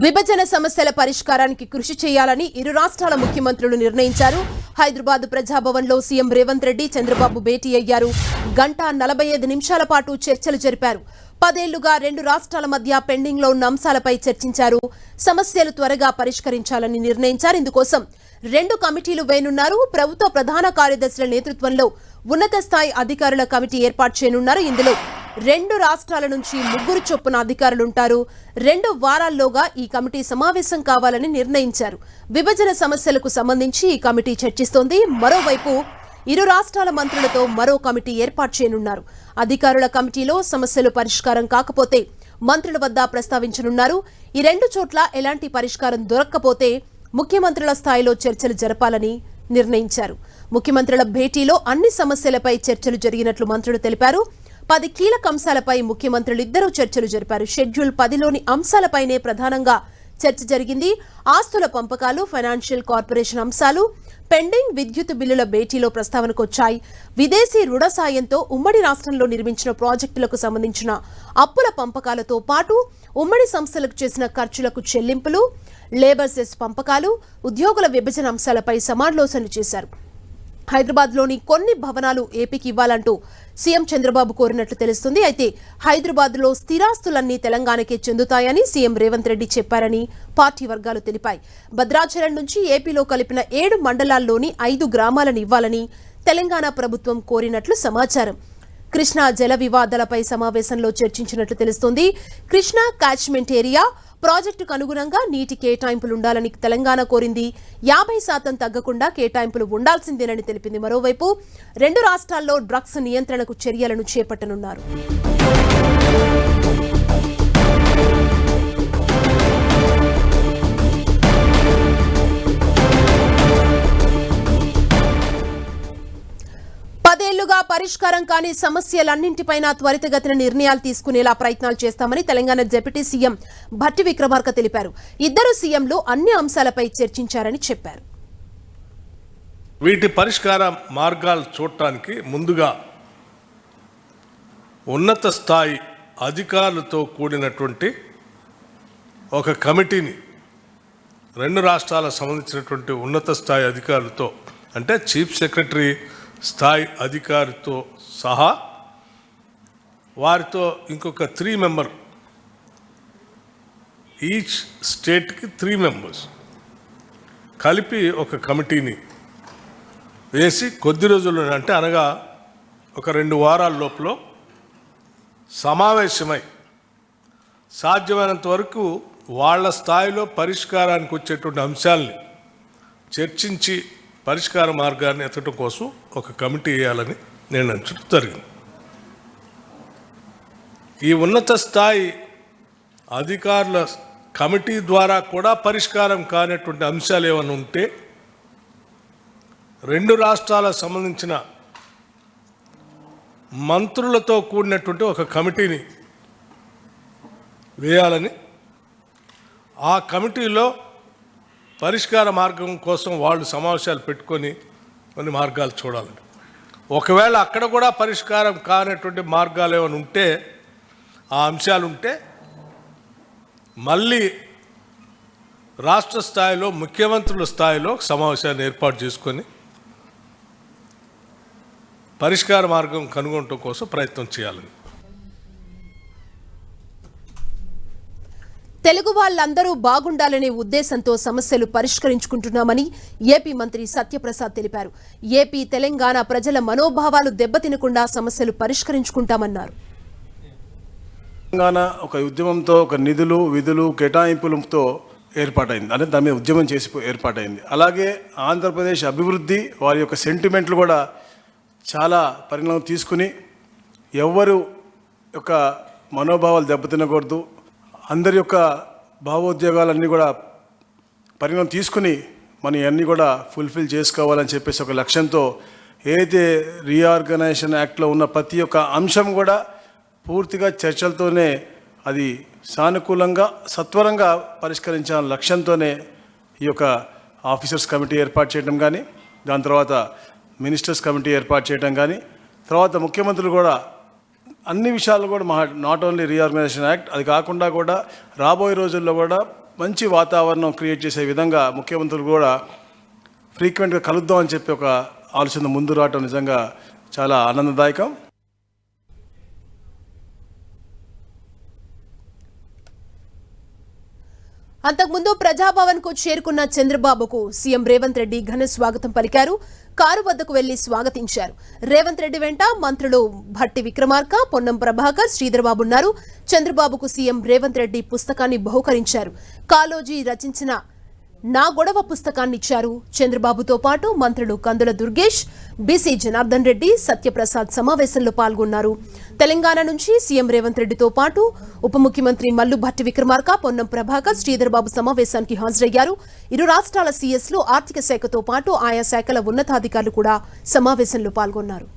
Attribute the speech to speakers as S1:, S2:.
S1: విభజన సమస్యల పరిష్కారానికి కృషి చేయాలని ఇరు రాష్ట్రాల ముఖ్యమంత్రులు నిర్ణయించారు. హైదరాబాద్ ప్రజాభవన్లో సీఎం రేవంత్ రెడ్డి చంద్రబాబు భేటీ అయ్యారు. గంట నలభై ఐదు నిమిషాల పాటు చర్చలు జరిపారు. పదేళ్ళుగా రెండు రాష్ట్రాల మధ్య పెండింగ్లో ఉన్న అంశాలపై చర్చించారు. సమస్యలు త్వరగా పరిష్కరించాలని నిర్ణయించారు. ఇందుకోసం రెండు కమిటీలు వేయనున్నారు. ప్రభుత్వ ప్రధాన కార్యదర్శుల నేతృత్వంలో ఉన్నత స్థాయి అధికారుల కమిటీ ఏర్పాటు చేయనున్నారు. ఇందులో రెండు రాష్ట్రాల నుంచి ముగ్గురు చొప్పున అధికారులుంటారు. రెండు వారాల్లోగా ఈ కమిటీ సమావేశం కావాలని నిర్ణయించారు. విభజన సమస్యలకు సంబంధించి ఈ కమిటీ చర్చిస్తోంది. మరోవైపు ఇరు రాష్ట్రాల మంత్రులతో మరో కమిటీ ఏర్పాటు చేయనున్నారు. అధికారుల కమిటీలో సమస్యలు పరిష్కారం కాకపోతే మంత్రుల వద్ద ప్రస్తావించనున్నారు. ఈ రెండు చోట్ల ఎలాంటి పరిష్కారం దొరక్కపోతే ముఖ్యమంత్రుల స్థాయిలో చర్చలు జరపాలని నిర్ణయించారు. ముఖ్యమంత్రుల భేటీలో అన్ని సమస్యలపై చర్చలు జరిగినట్లు మంత్రులు తెలిపారు. పది కీలక అంశాలపై ముఖ్యమంత్రులు ఇద్దరూ చర్చలు జరిపారు. షెడ్యూల్ పదిలోని అంశాలపైనే ప్రధానంగా చర్చ జరిగింది. ఆస్తుల పంపకాలు ఫైనాన్షియల్ కార్పొరేషన్ అంశాలు పెండింగ్ విద్యుత్ బిల్లుల భేటీలో ప్రస్తావనకు వచ్చాయి విదేశీ రుణ సాయంతో ఉమ్మడి రాష్ట్రంలో నిర్మించిన ప్రాజెక్టులకు సంబంధించిన అప్పుల పంపకాలతో పాటు ఉమ్మడి సంస్థలకు చేసిన ఖర్చులకు చెల్లింపులు లేబర్ సెస్ పంపకాలు ఉద్యోగుల విభజన అంశాలపై సమాలోచనలు చేశారు. హైదరాబాద్లోని కొన్ని భవనాలు ఏపీకి ఇవ్వాలంటూ సీఎం చంద్రబాబు కోరినట్లు తెలుస్తుంది. అయితే హైదరాబాద్లో స్థిరాస్తులన్నీ తెలంగాణకే చెందుతాయని సీఎం రేవంత్ రెడ్డి చెప్పారని పార్టీ వర్గాలు తెలిపాయి. భద్రాచలం నుంచి ఏపీలో కలిపిన ఏడు మండలాల్లోని ఐదు గ్రామాలను ఇవ్వాలని తెలంగాణ ప్రభుత్వం కోరినట్లు సమాచారం. కృష్ణా జల వివాదాలపై సమావేశంలో చర్చించినట్లు తెలుస్తోంది. కృష్ణా కాచ్మెంట్ ఏరియా ప్రాజెక్టుకు అనుగుణంగా నీటి కేటాయింపులు ఉండాలని తెలంగాణ కోరింది. యాభై శాతం తగ్గకుండా కేటాయింపులు ఉండాల్సిందేనని తెలిపింది. మరోవైపు రెండు రాష్ట్రాల్లో డ్రగ్స్ నియంత్రణకు చర్యలను చేపట్టనున్నారు. పరిష్కారం కాని సమస్యలన్నింటిపైన త్వరితగతిన నిర్ణయాలు తీసుకునేలా ప్రయత్నాలు చేస్తామని తెలంగాణ డిప్యూటీ సీఎం భట్టి విక్రమార్క తెలిపారు. ఇద్దరు సీఎంలు అన్ని అంశాలపై చర్చించారని చెప్పారు.
S2: వీటి పరిష్కార మార్గాలు చూడటానికి ముందుగా ఉన్నత స్థాయి అధికారులతో కూడినటువంటి ఒక కమిటీని రెండు రాష్ట్రాలకు సంబంధించినటువంటి ఉన్నత స్థాయి అధికారులతో అంటే చీఫ్ సెక్రటరీ స్థాయి అధికారితో సహా వారితో ఇంకొక త్రీ మెంబర్ ఈచ్ స్టేట్కి త్రీ మెంబర్స్ కలిపి ఒక కమిటీని వేసి కొద్ది రోజుల్లో అంటే అనగా ఒక రెండు వారాల లోపల సమావేశమై సాధ్యమైనంత వరకు వాళ్ళ స్థాయిలో పరిష్కారానికి వచ్చేటువంటి అంశాలని చర్చించి పరిష్కార మార్గాన్ని ఎత్తడం కోసం ఒక కమిటీ వేయాలని నేను జరిగింది. ఈ ఉన్నత స్థాయి అధికారుల కమిటీ ద్వారా కూడా పరిష్కారం కానటువంటి అంశాలు ఏమైనా ఉంటే రెండు రాష్ట్రాలకు సంబంధించిన మంత్రులతో కూడినటువంటి ఒక కమిటీని వేయాలని ఆ కమిటీలో పరిష్కార మార్గం కోసం వాళ్ళు సమావేశాలు పెట్టుకొని కొన్ని మార్గాలు చూడాలని ఒకవేళ అక్కడ కూడా పరిష్కారం కానటువంటి మార్గాలు ఏమైనా ఉంటే ఆ అంశాలు ఉంటే మళ్ళీ రాష్ట్ర స్థాయిలో ముఖ్యమంత్రుల స్థాయిలో సమావేశాన్ని ఏర్పాటు చేసుకొని పరిష్కార మార్గం కనుగొనటం కోసం ప్రయత్నం చేయాలని.
S1: తెలుగు వాళ్ళందరూ బాగుండాలనే ఉద్దేశంతో సమస్యలు పరిష్కరించుకుంటున్నామని ఏపీ మంత్రి సత్యప్రసాద్ తెలిపారు. ఏపీ తెలంగాణ ప్రజల మనోభావాలు దెబ్బతినకుండా సమస్యలు పరిష్కరించుకుంటామన్నారు.
S3: తెలంగాణ ఒక ఉద్యమంతో ఒక నిధులు విధులు కేటాయింపులతో ఏర్పాటైంది. అంటే దాని మీద ఉద్యమం చేసి ఏర్పాటైంది. అలాగే ఆంధ్రప్రదేశ్ అభివృద్ధి వారి యొక్క సెంటిమెంట్లు కూడా చాలా పరిణామం తీసుకుని ఎవ్వరు యొక్క మనోభావాలు దెబ్బతినకూడదు. అందరి యొక్క భావోద్యోగాలన్నీ కూడా పరిణామం తీసుకుని మనం ఇవన్నీ కూడా ఫుల్ఫిల్ చేసుకోవాలని చెప్పేసి ఒక లక్ష్యంతో ఏదైతే రీఆర్గనైజేషన్ యాక్ట్లో ఉన్న ప్రతి ఒక్క అంశం కూడా పూర్తిగా చర్చలతోనే అది సానుకూలంగా సత్వరంగా పరిష్కరించాలని లక్ష్యంతోనే ఈ యొక్క ఆఫీసర్స్ కమిటీ ఏర్పాటు చేయడం కానీ దాని తర్వాత మినిస్టర్స్ కమిటీ ఏర్పాటు చేయడం కానీ తర్వాత ముఖ్యమంత్రులు కూడా అన్ని విషయాలు కూడా మా నాట్ ఓన్లీ రీఆర్గనైజేషన్ యాక్ట్ అది కాకుండా కూడా రాబోయే రోజుల్లో కూడా మంచి వాతావరణం క్రియేట్ చేసే విధంగా ముఖ్యమంత్రులు కూడా ఫ్రీక్వెంట్గా కలుద్దాం అని చెప్పి ఒక ఆలోచన ముందు రావటం నిజంగా చాలా ఆనందదాయకం.
S1: అంతకుముందు ప్రజాభవన్కు చేరుకున్న చంద్రబాబుకు సీఎం రేవంత్ రెడ్డి ఘన స్వాగతం పలికారు. కారు వద్దకు వెళ్ళి స్వాగతించారు. రేవంత్ రెడ్డి వెంట మంత్రులు భట్టి విక్రమార్క పొన్నం ప్రభాకర్ శ్రీధర్బాబు ఉన్నారు. చంద్రబాబుకు సీఎం రేవంత్ రెడ్డి పుస్తకాన్ని బహుకరించారు. కాలోజీ రచించిన నా గొడవ పుస్తకాన్నిచ్చారు. చంద్రబాబుతో పాటు మంత్రులు కందుల దుర్గేష్ బీసీ జనార్దన్ రెడ్డి సత్యప్రసాద్ సమావేశంలో పాల్గొన్నారు. తెలంగాణ నుంచి సీఎం రేవంత్ రెడ్డితో పాటు ఉప ముఖ్యమంత్రి మల్లు భట్టి విక్రమార్క పొన్నం ప్రభాకర్ శ్రీధర్బాబు సమావేశానికి హాజరయ్యారు. ఇరు రాష్ట్రాల సీఎస్లు ఆర్థిక శాఖతో పాటు ఆయా శాఖల ఉన్నతాధికారులు కూడా సమావేశంలో పాల్గొన్నారు.